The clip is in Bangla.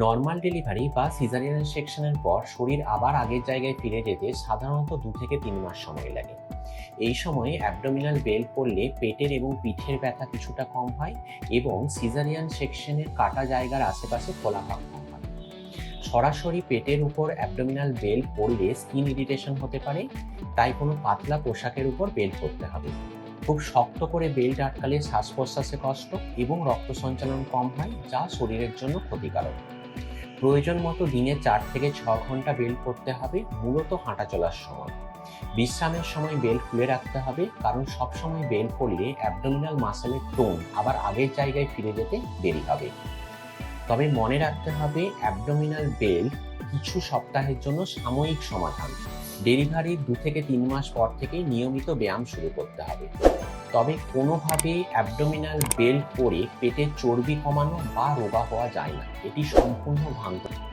নর্মাল ডেলিভারি বা সিজারিয়ান সেকশনের পর শরীর আবার আগের জায়গায় ফিরে যেতে সাধারণত দু থেকে তিন মাস সময় লাগে। এই সময়ে অ্যাবডোমিনাল বেল পড়লে পেটের এবং পিঠের ব্যথা কিছুটা কম হয় এবং সিজারিয়ান সেকশনের কাটা জায়গার আশেপাশে খোলাভাব কম হয়। সরাসরি পেটের উপর অ্যাবডোমিনাল বেল পড়লে স্কিন ইরিটেশন হতে পারে, তাই কোনো পাতলা পোশাকের উপর বেল পরতে হবে। খুব শক্ত করে বেল্ট আটকালে শ্বাস প্রশ্বাসে কষ্ট এবং রক্ত সঞ্চালন কম হয়, যা শরীরের জন্য ক্ষতিকারক। প্রয়োজন মতো দিনে চার থেকে ছ ঘণ্টা বেল্ট পরতে হবে, মূলত হাঁটা চলার সময়। বিশ্রামের সময় বেল্ট খুলে রাখতে হবে, কারণ সবসময় বেল্ট পরলে অ্যাবডোমিনাল মাসেলের টোন আবার আগের জায়গায় ফিরে যেতে দেরি হবে। তবে মনে রাখতে হবে অ্যাবডোমিনাল বেল্ট কিছু সপ্তাহের জন্য সাময়িক সমাধান। ডেলিভারির দু থেকে তিন মাস পর থেকে নিয়মিত ব্যায়াম শুরু করতে হবে। তবে কোনোভাবে অ্যাবডোমিনাল বেল্ট পরে পেটের চর্বি কমানো বা রোগা হওয়া যায় না। এটি সম্পূর্ণ ভ্রান্ত